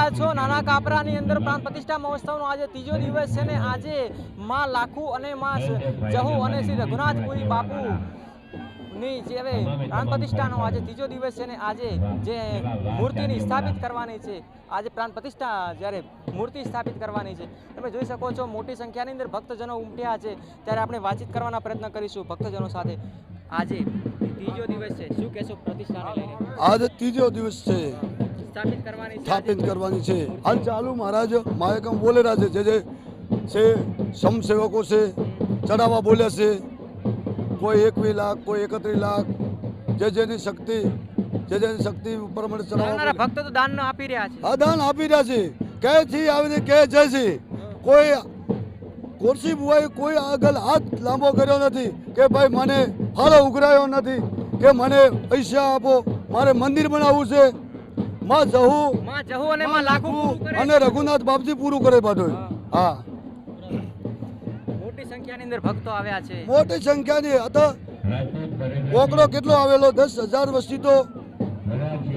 રહ્યા છો. નાના કાપરાની અંદર પ્રાણ પ્રતિષ્ઠા મહોત્સવનો આજે ત્રીજો દિવસ છે ને આજે માં લાખુ અને માં જહુ અને શ્રી રઘુનાથપુરી બાપુ ની જે હવે પ્રાણ પ્રતિષ્ઠાનો આજે ત્રીજો દિવસ છે ને આજે જે મૂર્તિની સ્થાપિત કરવાની છે. આજે પ્રાણ પ્રતિષ્ઠા જ્યારે મૂર્તિ સ્થાપિત કરવાની છે. તમે જોઈ શકો છો મોટી સંખ્યાની અંદર ભક્તજનો ઉમટ્યા છે. ત્યારે આપણે વાતચીત કરવાના પ્રયત્ન કરીશું ભક્તજનો સાથે. આજે ત્રીજો દિવસ છે. શું કહેશો પ્રતિષ્ઠાને લઈને? આજ ત્રીજો દિવસ છે. સ્થાપિત કરવાની છે. છે. હાલ ચાલુ મહારાજ માયકમ બોલેલા છે. જે જે છે સમસેવકો છે ચડાવવા બોલ્યા છે. કોઈ એકવીસ લાખ કોઈ એકત્રીસ લાખ જે જેની શક્તિ જે જેની શક્તિ પ્રમાણે ચડાવવા ભક્તો તો દાન આપી રહ્યા છે. હા દાન આપી રહ્યા છે. કે છે આવી રીતે કે જય છે કોઈ કોરસી બુવાઈ કોઈ આગળ હાથ લાંબો કર્યો નથી કે ભાઈ મને ફાળો ઉઘરાયો નથી કે મને પૈસા આપો મારે મંદિર બનાવવું છે. માં જવું માં જહુ અને માં લાખુ અને રઘુનાથ બાપજી પૂરું કરે બધું હા. મોટી સંખ્યાની અંદર ભક્તો આવ્યા છે. મોટી સંખ્યાની હતા ઓકડો કેટલો આવેલો? દસ હજાર વસ્તી તો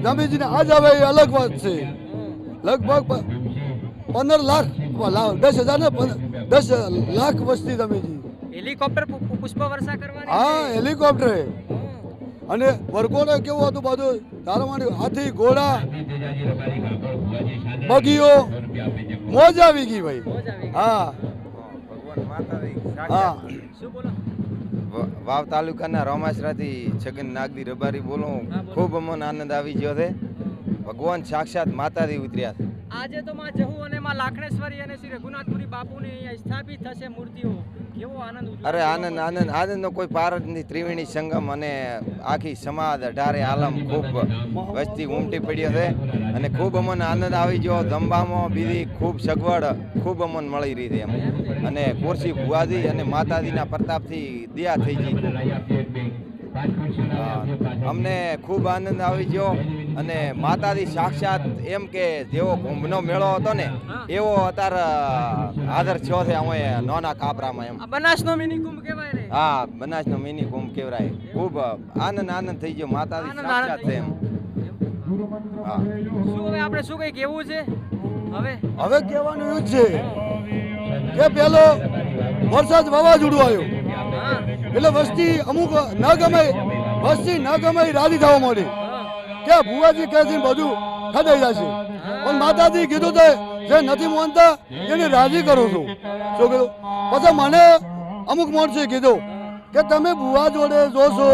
સ્વામીજીને આજ આવે એ અલગ વાત છે. લગભગ પંદર લાખ દસ હજાર ને દસ લાખ વસ્તી સ્વામીજી હેલિકોપ્ટર પુષ્પ વર્ષા કરવાની હા હેલિકોપ્ટર. અને વરઘોડે કેવું હતું બધું તારા માટે હાથી ઘોડા બગીઓ મોજ આવી ગઈ ભાઈ. મોજ આવી ગઈ. હા. હા. સાક્ષાત શું બોલો? વ- વાવ તાલુકાના રોમાસરાથી છગન નાગદી રબારી બોલું. ખૂબ અમને આનંદ આવી ગયો છે. ભગવાન સાક્ષાત માતાજી ઉતર્યા છે. આજે તો માં જહુ અને માં લાખણેશ્વરી અને શ્રી રઘુનાથપુરી બાપુની અહીંયા સ્થાપિત થશે મૂર્તિઓ. કેવો આનંદ અરે આનંદ આનંદ, આનંદનો કોઈ પાર જ નહીં. ત્રિવેણી સંગમ અને આખી સમાજ, અઢારે આલમ ખૂબ વસ્તી ઉમટી પડ્યો છે અને ખૂબ અમને આનંદ આવી ગયો. ધંબામાં બીજી ખૂબ સગવડ, ખૂબ અમને મળી રહી એમ. અને ખુરશી ભુવાજી અને માતાજીના પ્રતાપથી દયા થઈ ગઈ અમને ખૂબ આનંદ આવી ગયો. અને માતાજી સાક્ષાત એમ કે જેવો કુંભનો મેળો હતો ને એવો અત્યારે હાજર થયો છે અમે નાના કાપરામાં એમ. બનાસનો મિની કુંભ કહેવાય હા બનાસનો મિની કુંભ કહેવાય. ખૂબ આનંદ આનંદ થઈ ગયો. માતાજી સાક્ષાત છે એમ. હા. શું હવે આપણે શું કંઈ કેવું છે? હવે? હવે કહેવાનું એવું જ છે કે પેલો વરસાદ વાવાઝોડું આવ્યું. એટલે વસ્તી અમુક ન ગમે વસ્તી ન ગમે એ રાજી થવા માંડી. હા. કે ભુવાજી કહે છે બધું ખદાઈ જશે પણ માતાજી કીધું તે જે નથી માનતા, એને રાજી કરું છું. શું કીધું? પછી મને અમુક માણસે કીધું કે, તમે ભુવા જોડે જોશો.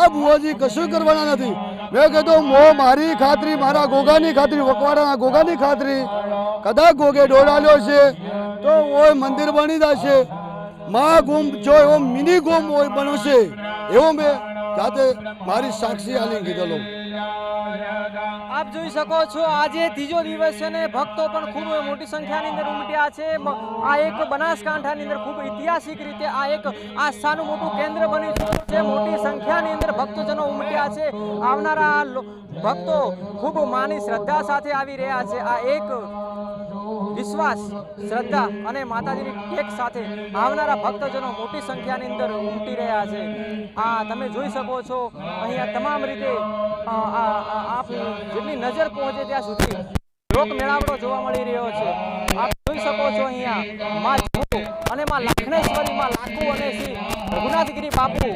આ ભુવાજી કશું કરવાના નથી. મેં કીધું, મો મારી ખાતરી, મારા ગોગાની ખાતરી, વકવાડાના ગોગાની ખાતરી. કદાચ ગોગે દોડાલ્યો છે તો ઓય મંદિર બની જશે. મા ગુમ, જો એવો મિની ગુમ હોય બનશે. એવો મેં જાતે મારી સાક્ષી આલી કીધેલો આપ જોઈ શકો છો, આજે ત્રીજો દિવસ છે ને ભક્તો પણ ખૂબ મોટી સંખ્યાની અંદર ઉમટ્યા છે. આ એક બનાસકાંઠાની અંદર ખૂબ ઐતિહાસિક રીતે આ એક આસ્થાનું મોટું કેન્દ્ર બની ચૂક્યું છે મોટી સંખ્યાની અંદર ભક્તજનો ઉમટ્યા છે. આવનારા ભક્તો ખૂબ માની શ્રદ્ધા સાથે આવી રહ્યા છે. આ એક વિશ્વાસ, શ્રદ્ધા અને માતાજીની ટેક સાથે આવનારા ભક્તજનો મોટી સંખ્યાની અંદર ઉમટી રહ્યા છે. આ તમે જોઈ શકો છો, અહીંયા તમામ રીતે આપ જેટલી નજર પહોંચે ત્યાં સુધી લોક મેળાવડો જોવા મળી રહ્યો છે. આપ જોઈ શકો છો અહીંયા માં અને માં લાખણેશ્વરી માં લાખુ અને શ્રી રઘુનાથગીરી બાપુ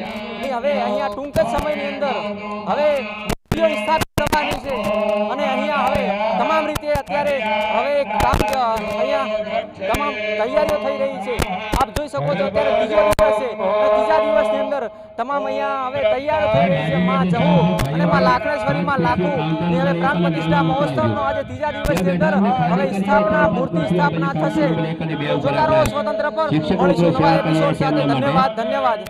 હવે અહીંયા ટૂંક જ સમયની અંદર હવે અત્યારે હવે કામ અ, અહીંયા તમામ તૈયારીઓ થઈ રહી છે. આપ જોઈ શકો છો અત્યારે બીજો દિવસ છે. ત્રીજા દિવસની અંદર તમામ અહીંયા હવે તૈયાર થઈ રહી છે. માં જવું અને માં લાખણેશ્વરી માં લાખુ ની હવે પ્રાણ પ્રતિષ્ઠા મહોત્સવનો આજે ત્રીજા દિવસની અંદર હવે સ્થાપના મૂર્તિ સ્થાપના થશે. જોતા રહો સ્વતંત્ર પર. મળીશું નવા એપિસોડ સાથે ધન્યવાદ ધન્યવાદ.